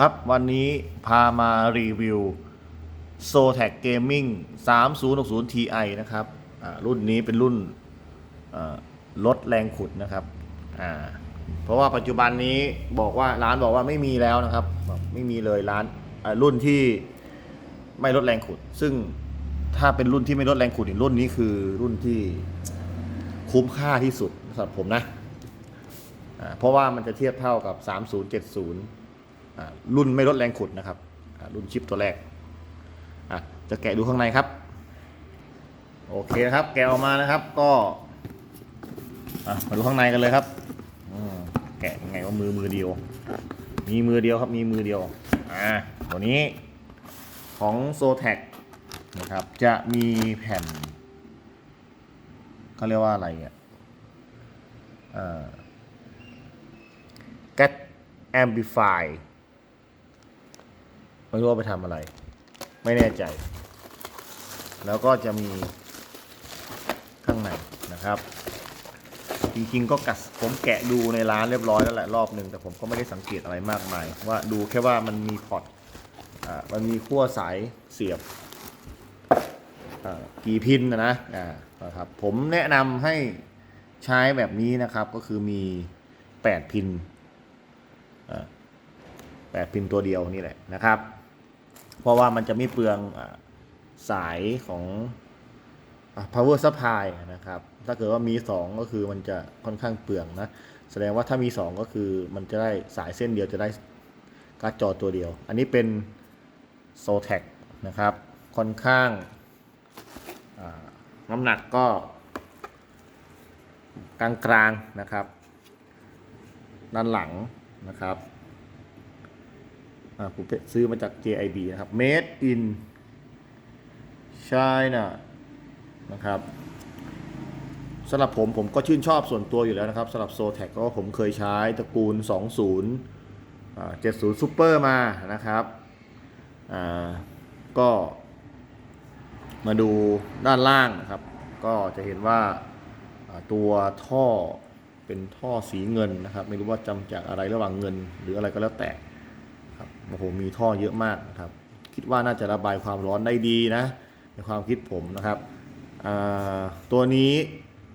ครับ วันนี้พามารีวิว s o t a c Gaming 3060 Ti นะครับรุ่นนี้เป็นรุ่นลดแรงขุดนะครับ เพราะว่าปัจจุบันนี้บอกว่าร้านบอกว่าไม่มีแล้วนะครับ ไม่มีเลยร้านรุ่นที่ไม่ลดแรงขุด ซึ่งถ้าเป็นรุ่นที่ไม่ลดแรงขุดอีกรุ่นนี้คือรุ่นที่คุ้มค่าที่สุดสำหรับผมนะ เพราะว่ามันจะเทียบเท่ากับ 3070 รุ่นไม่ลดแรงขุดนะครับรุ่นชิปตัวแรกะจะแกะดูข้างในครับ โอเคนะครับ แกะออกมานะครับ ก็มาดูข้างในกันเลยครับแกะยังไงว่ามือมือเดียว มีมือเดียวครับมีมือเดียวอ่าตัวนี้ของ s o t a c นะครับ จะมีแผ่นเขาเรียกว่าอะไรอะอ่า get amplify ไม่รู้ว่าไปทำอะไร ไม่แน่ใจ แล้วก็จะมีข้างในนะครับ จริงๆก็กัดผมแกะดูในร้านเรียบร้อยแล้วแหละรอบหนึ่งแต่ผมก็ไม่ได้สังเกตอะไรมากมาย ว่าดูแค่ว่ามันมีพอร์ตอ่ามันมีขั้วสายเสียบอ่ากี่พินนะนะอ่านะครับผมแนะนำให้ใช้แบบนี้นะครับก็คือมี 8 พินแปดพินตัวเดียวนี่แหละนะครับ เพราะว่ามันจะไม่เปลืองสายของ power supply นะครับ ถ้าเกิดว่ามี 2 ก็คือมันจะค่อนข้างเปลืองนะ แสดงว่าถ้ามี 2 ก็คือมันจะได้สายเส้นเดียวจะได้การ์ดจอตัวเดียว อันนี้เป็น s o t a c นะครับ ค่อนข้างน้ำหนักก็กลางๆนะครับ ด้านหลังนะครับ ผมซื้อมาจาก JIB นะครับ Made in China นะครับสำหรับผมผมก็ชื่นชอบส่วนตัวอยู่แล้วนะครับสำหรับ s o t a c ก็ผมเคยใช้ตระกูล 20อ่า70 Super มานะครับอ่าก็มาดูด้านล่างนะครับ ก็จะเห็นว่าตัวท่อเป็นท่อสีเงินนะครับ ไม่รู้ว่าจำจากอะไรระหว่างเงิน หรืออะไรก็แล้วแต่ โอ้โหมีท่อเยอะมากนะครับ คิดว่าน่าจะระบายความร้อนได้ดีนะ ในความคิดผมนะครับตัวนี้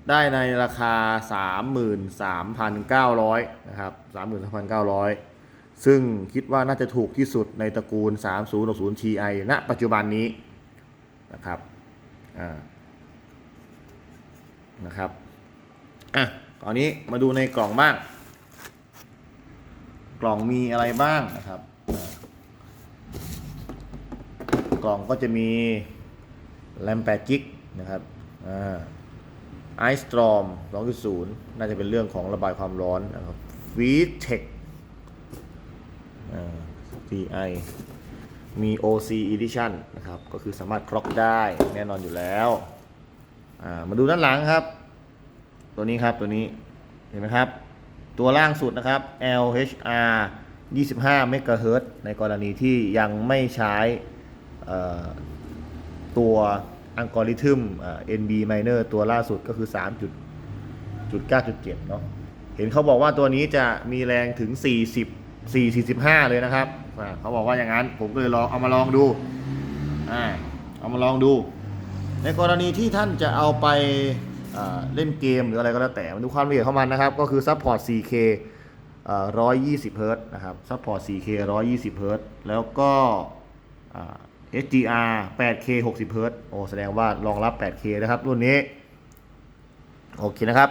ได้ในราคา 33,900 นะครับ 33,900 ซึ่งคิดว่าน่าจะถูกที่สุดในตระกูล 3060 Ti ณ ปัจจุบันนี้นะครับนะครับอะตอนนี้มาดูในกล่องบ้าง กล่องมีอะไรบ้างนะครับอ่า กล่องก็จะมีแรม8กิกนะครับไอสตรอม2.0 น่าจะเป็นเรื่องของระบายความร้อนนะครับฟีเทค TI มี OC Edition นะครับ ก็คือสามารถคล็อกได้แน่นอนอยู่แล้วามาดูด้านหลังครับ ตัวนี้ครับตัวนี้เห็นไหมครับ ตัวล่างสุดนะครับ LHR 25 MHz ในกรณีที่ยังไม่ใช้ ตัวอัลกอริทึม NB Miner ตัวล่าสุดก็คือ 3.9.7เนาะเห็นเขาบอกว่าตัวนี้จะมีแรงถึง 40 445 เลยนะครับ เขาบอกว่าอย่างนั้น ผมก็เลยลองเอามาลองดูอ่าเอามาลองดู ในกรณีที่ท่านจะเอาไปเล่นเกมหรืออะไรก็แล้วแต่มาดูความละเอียดของมันนะครับ ก็คือซัพพอร์ต 4K อ่า120เฮิรตนะครับซัพพอร์ต 4K 120เฮิรตแล้วก็ HDR 8K 60เฮิรตซ์โอ้แสดงว่ารองรับ 8K นะครับ รุ่นนี้ โอเคนะครับ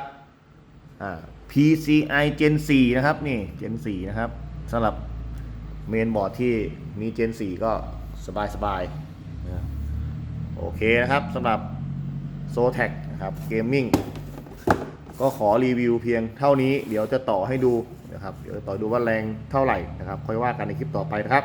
PCI Gen 4 นะครับ นี่ Gen 4 นะครับสำหรับเมนบอร์ดที่มี Gen 4 ก็สบายๆนะโอเคนะครับสำหรับ s o t a c นะครับเกมมิ่งก็ขอรีวิวเพียงเท่านี้ เดี๋ยวจะต่อให้ดูนะครับ เดี๋ยวต่อดูว่าแรงเท่าไหร่นะครับ ค่อยว่ากันในคลิปต่อไปนะครับ